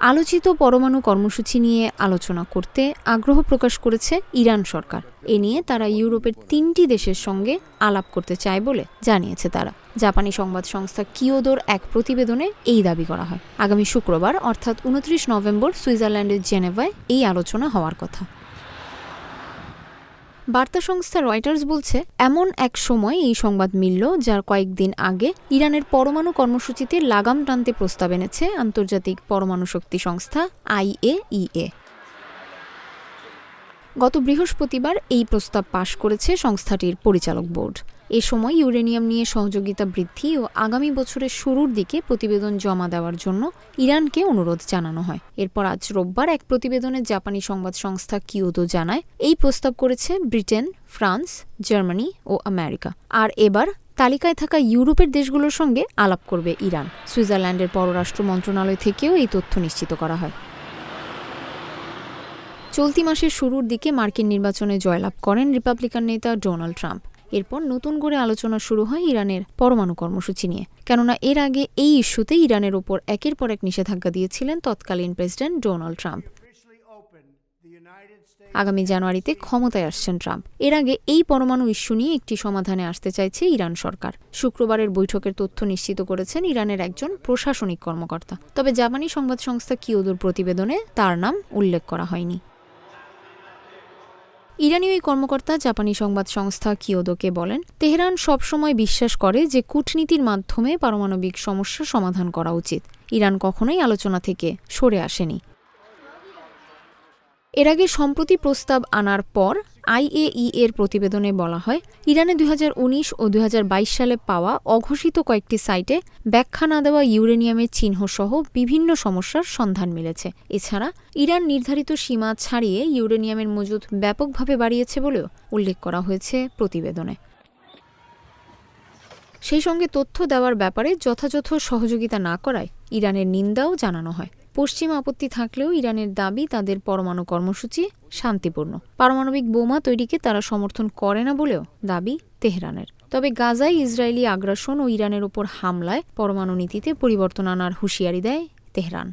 আলোচিত পরমাণু কর্মসূচি নিয়ে আলোচনা করতে আগ্রহ প্রকাশ করেছে ইরান সরকার। এ নিয়ে তারা ইউরোপের তিনটি দেশের সঙ্গে আলাপ করতে চায় বলে জানিয়েছে তারা। জাপানি সংবাদ সংস্থা কিওদোর এক প্রতিবেদনে এই দাবি করা হয়। আগামী শুক্রবার, অর্থাৎ উনত্রিশ নভেম্বর, সুইজারল্যান্ডের জেনেভায় এই আলোচনা হওয়ার কথা। বার্তা সংস্থা রয়টার্স বলছে, এমন এক সময় এই সংবাদ মিলল যার কয়েকদিন আগে ইরানের পরমাণু কর্মসূচিতে লাগাম টানতে প্রস্তাব এনেছে আন্তর্জাতিক পরমাণু শক্তি সংস্থা আইএইএ। গত বৃহস্পতিবার এই প্রস্তাব পাশ করেছে সংস্থাটির পরিচালক বোর্ড। এ সময় ইউরেনিয়াম নিয়ে সহযোগিতা বৃদ্ধি ও আগামী বছরের শুরুর দিকে প্রতিবেদন জমা দেওয়ার জন্য ইরানকে অনুরোধ জানানো হয়। এরপর আজ রোববার এক প্রতিবেদনে জাপানি সংবাদ সংস্থা কিওদো জানায়, এই প্রস্তাব করেছে ব্রিটেন, ফ্রান্স, জার্মানি ও আমেরিকা। আর এবার তালিকায় থাকা ইউরোপের দেশগুলোর সঙ্গে আলাপ করবে ইরান। সুইজারল্যান্ডের পররাষ্ট্র মন্ত্রণালয় থেকেও এই তথ্য নিশ্চিত করা হয়। চলতি মাসের শুরুর দিকে মার্কিন নির্বাচনে জয়লাভ করেন রিপাবলিকান নেতা ডোনাল্ড ট্রাম্প। এরপর নতুন করে আলোচনা শুরু হয় ইরানের পরমাণু কর্মসূচি নিয়ে। কেননা এর আগে এই ইস্যুতে ইরানের ওপর একের পর এক নিষেধাজ্ঞা দিয়েছিলেন তৎকালীন প্রেসিডেন্ট ডোনাল্ড ট্রাম্প। আগামী জানুয়ারিতে ক্ষমতায় আসছেন ট্রাম্প। এর আগে এই পরমাণু ইস্যু নিয়ে একটি সমাধানে আসতে চাইছে ইরান সরকার। শুক্রবারের বৈঠকের তথ্য নিশ্চিত করেছেন ইরানের একজন প্রশাসনিক কর্মকর্তা। তবে জাপানি সংবাদ সংস্থা কিওদুর প্রতিবেদনে তার নাম উল্লেখ করা হয়নি। ইরানীয় এই কর্মকর্তা জাপানি সংবাদ সংস্থা কিয়োদোকে বলেন, তেহরান সবসময় বিশ্বাস করে যে কূটনীতির মাধ্যমে পারমাণবিক সমস্যা সমাধান করা উচিত। ইরান কখনোই আলোচনা থেকে সরে আসেনি। এর আগে সম্প্রতি প্রস্তাব আনার পর আইএই এর প্রতিবেদনে বলা হয়, ইরানে দুই হাজার উনিশ ও দু হাজার বাইশ সালে পাওয়া অঘোষিত কয়েকটি সাইটে ব্যাখ্যা না দেওয়া ইউরেনিয়ামের চিহ্নসহ বিভিন্ন সমস্যার সন্ধান মিলেছে। এছাড়া, ইরান নির্ধারিত সীমা ছাড়িয়ে ইউরেনিয়ামের মজুদ ব্যাপকভাবে বাড়িয়েছে বলেও উল্লেখ করা হয়েছে প্রতিবেদনে। সেই সঙ্গে তথ্য দেওয়ার ব্যাপারে যথাযথ সহযোগিতা না করায় ইরানের নিন্দাও জানানো হয়। পশ্চিম আপত্তি থাকলেও ইরানের দাবি তাদের পরমাণু কর্মসূচি শান্তিপূর্ণ। পারমাণবিক বোমা তৈরিকে তারা সমর্থন করে না বলেও দাবি তেহরানের। তবে গাজায় ইসরায়েলি আগ্রাসন ও ইরানের ওপর হামলায় পরমাণু নীতিতে পরিবর্তন আনার হুঁশিয়ারি দেয় তেহরান।